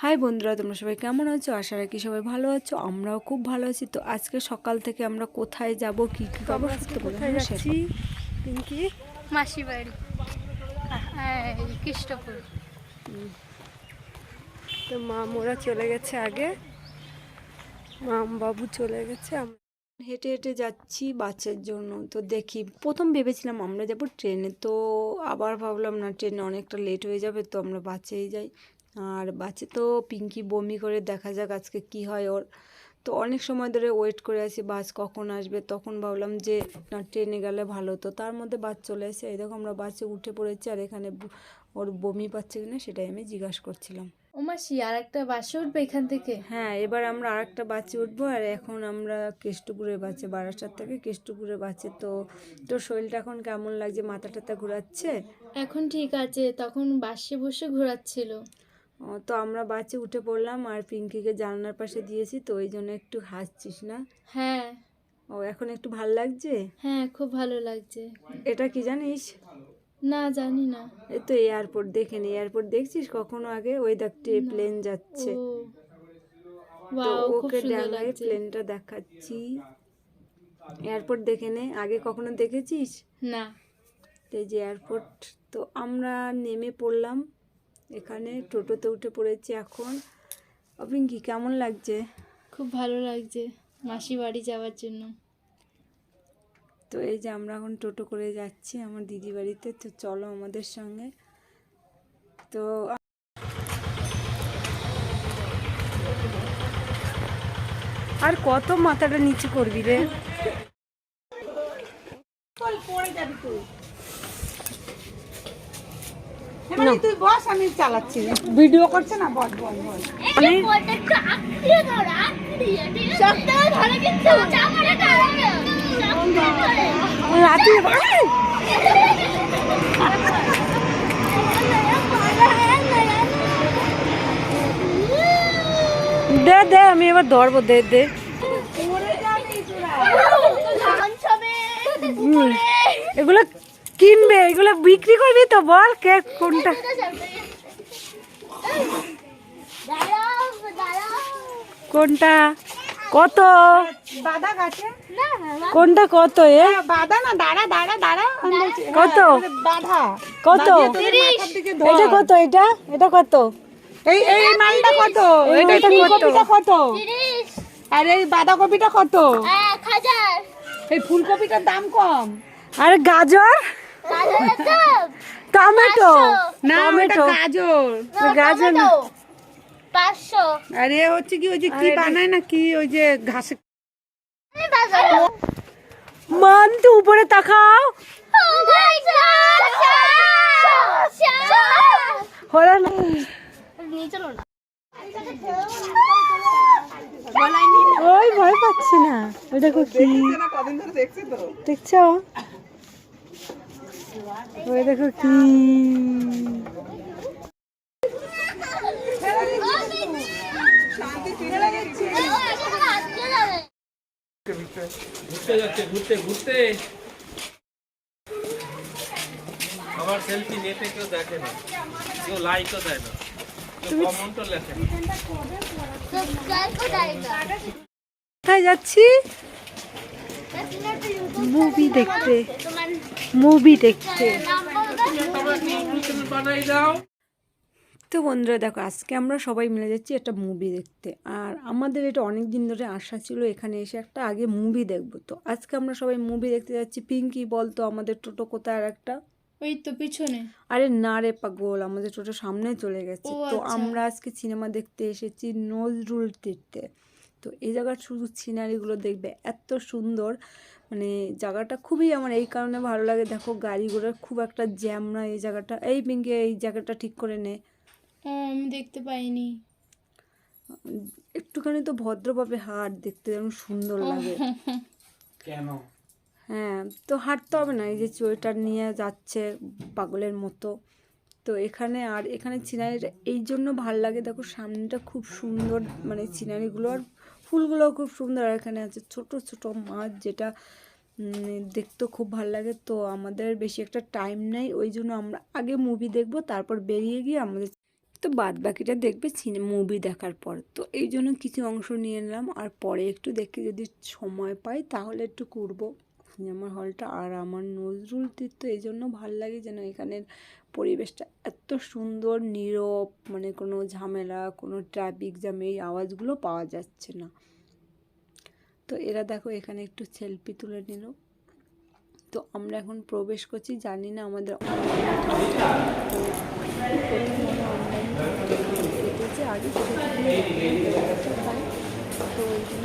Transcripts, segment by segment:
High বন্ধুরা তোমরা সবাই কেমন আছো? আশা রাখি সবাই ভালো আছো আমরাও খুব ভালো আছি। তো আজকে সকাল থেকে আমরা কোথায় যাব কি কি খবর সত্যি কোথায় যাচ্ছি? share পিঙ্কি? মাসি বাড়ি কৃষ্ণপুর। তো মাম ওরা চলে গেছে আগে। মাম বাবু চলে গেছে হেঁটে হেঁটে যাচ্ছি বাচ্চার জন্য। তো দেখি প্রথম ভেবেছিলাম আমরা যাব ট্রেনে। তো আবার ভাবলাম না ট্রেনে অনেকটা লেট হয়ে যাবে তো আমরা বাসেই যাই। আর বাসে তো পিঙ্কি বমি করে দেখা যাক আজকে কি হয় ওর। তো অনেক সময় ধরে ওয়েট করে আছি বাস কখন আসবে? তখন ভাবলাম যে না ট্রেনে গেলে ভালো হতো। তার মধ্যে বাস চলে এসে এই দেখো আমরা বাসে উঠে পড়েছি আর এখানে ওর বমি পাচ্ছে কিনা সেটাই আমি জিজ্ঞাসা করছিলাম। ও মাসি আর একটা বাসে উঠবে এখান থেকে? হ্যাঁ এবার আমরা আরেকটা বাসে উঠবো আর এখন আমরা কেষ্টপুরের বাসে বারাসাত থেকে কেষ্টপুরের বাসে। তো তোর শরীরটা এখন কেমন লাগছে? মাথা টাথা ঘোরাচ্ছে? এখন ঠিক আছে তখন বাসে বসে ঘোরাচ্ছিল। তো আমরা বাসে উঠে পড়লাম আর পিঙ্কিকে জানলার পাশে দিয়েছি তো ওই জন্য একটু হাসছিস না? হ্যাঁ। ও এখন একটু ভালো লাগছে? হ্যাঁ খুব ভালো লাগছে। এটা কি জানিস? না জানি না। এই তো এয়ারপোর্ট দেখে নি এয়ারপোর্ট দেখছিস কখনো আগে? ওই দেখতে প্লেন যাচ্ছে। তো ওকে ডাঙায় প্লেনটা দেখাচ্ছি। এয়ারপোর্ট দেখে নে। আগে কখনো দেখেছিস? না। এই যে এয়ারপোর্ট তো আমরা নেমে পড়লাম। এখানে টোটোতে উঠে পড়েছি এখন। পিঙ্কি কেমন লাগছে? খুব ভালো লাগছে মাসি বাড়ি যাওয়ার জন্য। তো এই যে আমরা এখন টোটো করে যাচ্ছি আমার দিদি বাড়িতে তো চলো আমাদের সঙ্গে। তো আর কত মাথাটা নিচু করবি রে? তুই বস আমি চালাচ্ছি। ভিডিও করছে না রাতে দে দে আমি এবার ধরবো দে দে। এগুলো কিনবে? এগুলো বিক্রি করবি তো বল কে কোনটা? কোনটা? কত? বাধা গাছে? কোনটা কত এ? বাধা না দাঁড়া দাঁড়া দাঁড়া। হ্যাঁ, কত? বাধা। কত। এটা কত এটা? এটা কত? এই এই মালটা কত? এটা মালটা কত? আর এই বাঁধাকপিটা কত? এই ফুলকপিটার দাম কম। আর গাজর? টমেটো না টমেটো গাজর। গাজর পাঁচশো। আর হচ্ছে কি ওই যে কি বানায় না কি ওই যে ঘাসে? মান তো উপরে তাকাও। হলো না। ওই ভয় পাচ্ছি না। ওই দেখো কি। দেখছ? ওই দেখো কি। ঘুরতে যাচ্ছে ঘুরতে ঘুরতে আমার সেলফি নেটে কেউ দেখে না। কেউ লাইকও দেয় না। কেউ কমেন্টও লেখে কোথায় যাচ্ছি? মুভি দেখতে। মুভি দেখতে। তো বন্ধুরা দেখো আজকে আমরা সবাই মিলে যাচ্ছি একটা মুভি দেখতে। আর আমাদের এটা অনেক দিন ধরে আশা ছিল এখানে এসে একটা আগে মুভি দেখব। তো আজকে আমরা সবাই মুভি দেখতে যাচ্ছি। পিঙ্কি বলতো আমাদের টোটো কোথায় আর একটা? ওই তো পিছনে। আরে না রে পাগল আমাদের টোটো সামনে চলে গেছে। তো আচ্ছা। আমরা আজকে সিনেমা দেখতে এসেছি নজরুল তীর্থে। তো এই জায়গার শুধু সিনারিগুলো দেখবে এত সুন্দর। মানে জায়গাটা খুবই আমার এই কারণে ভালো লাগে। দেখো গাড়ি ঘোড়ার খুব একটা জ্যাম না এই জায়গাটা। এই পিঙ্কি এই জায়গাটা ঠিক করে নে। আমি দেখতে পাইনি। একটুখানি তো ভদ্রভাবে হাট দেখতে যেমন সুন্দর লাগে। কেন? হ্যাঁ তো হাঁটতে হবে না এই যে সোয়েটার নিয়ে যাচ্ছে পাগলের মতো। তো এখানে আর এখানে সিনারিটা এই জন্য ভালো লাগে। দেখো সামনেটা খুব সুন্দর মানে সিনারিগুলো আর ফুলগুলোও খুব সুন্দর। এখানে আছে ছোট ছোট মাছ যেটা দেখতে খুব ভালো লাগে। তো আমাদের বেশি একটা টাইম নেই, ওই জন্য আমরা আগে মুভি দেখব, তারপর বেরিয়ে গিয়ে আমাদের তো বাদ বাকিটা দেখবে মুভি দেখার পর। তো এই জন্য কিছু অংশ নিয়ে নিলাম, আর পরে একটু দেখে যদি সময় পাই, তাহলে একটু করব সিনেমা হলটা আর আমার নজরুল তীর্থ এই জন্য ভালো লাগে যেন এখানের পরিবেশটা এত সুন্দর, নীরব মানে কোনো ঝামেলা, কোনো ট্রাফিক জ্যাম এই আওয়াজগুলো পাওয়া যাচ্ছে না। তো এরা দেখো এখানে একটু সেলফি তুলে নিল। তো আমরা এখন প্রবেশ করছি, জানি না আমাদের তো ওই জন্য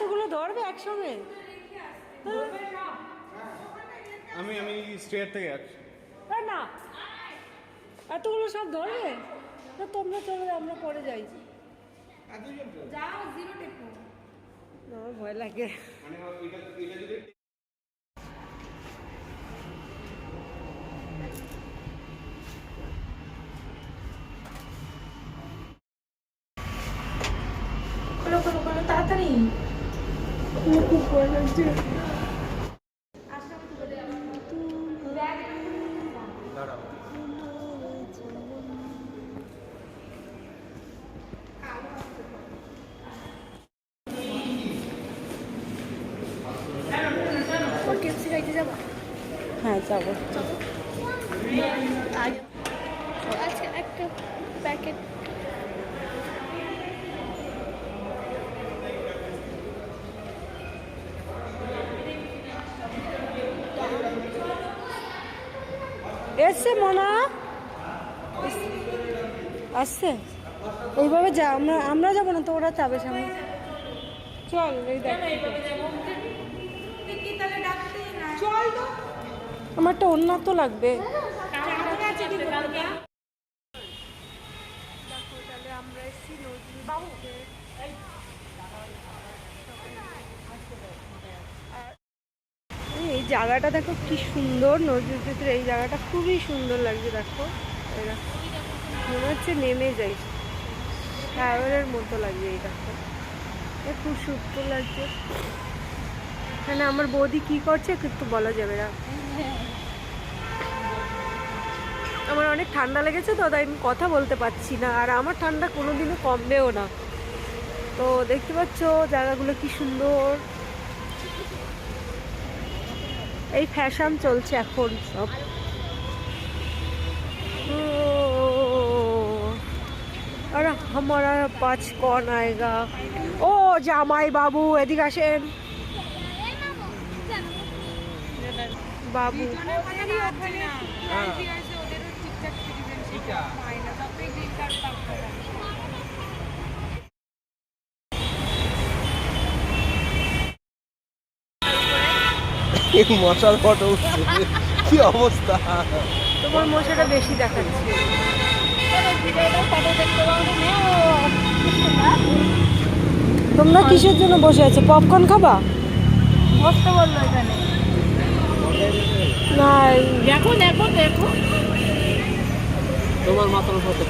এতগুলো ধরবে একসঙ্গে? আমি আমি স্টেট থেকে আসছি। না। এতগুলো সব ধরবে? তো তোমরা চলে যাও, আমরা পরে যাই। যাও জিরো আমার ভয় লাগে। হ্যাঁ যাব। আচ্ছা একটা প্যাকেট এসছে মনা? আসছে এইভাবে যা, আমরা আমরা যাব না তো ওরা যাবে সামনে। চল, এই দেখ। আমার একটা অন্য তো লাগবে। এই জায়গাটা দেখো কি সুন্দর নজরুল এই জায়গাটা খুবই সুন্দর লাগছে, দেখো। মনে হচ্ছে নেমে যাই। টাওয়ারের মতো লাগছে এই দেখো। খুব সুন্দর লাগছে। এখানে আমার বৌদি কি করছে কিন্তু বলা যাবে না। আমার অনেক ঠান্ডা লেগেছে তো, তাই আমি কথা বলতে পারছি না। আর আমার ঠান্ডা কোনোদিনও কমবেও না। তো দেখতে পাচ্ছ জায়গাগুলো কি সুন্দর। এই ফ্যাশন চলছে এখন সব। আর আমারা পাঁচ কন আয়গা ও জামাই বাবু এদিকে আসেন। বাবু। হ্যাঁ। মশার ফটো উঠছে। কি অবস্থা? তোমার মশাটা বেশি দেখাচ্ছে। তোমরা কিসের জন্য বসে আছো? পপকর্ন খাবা? বসতে বলল এখানে। না দেখো দেখো দেখো। তোমার মাথার ফটো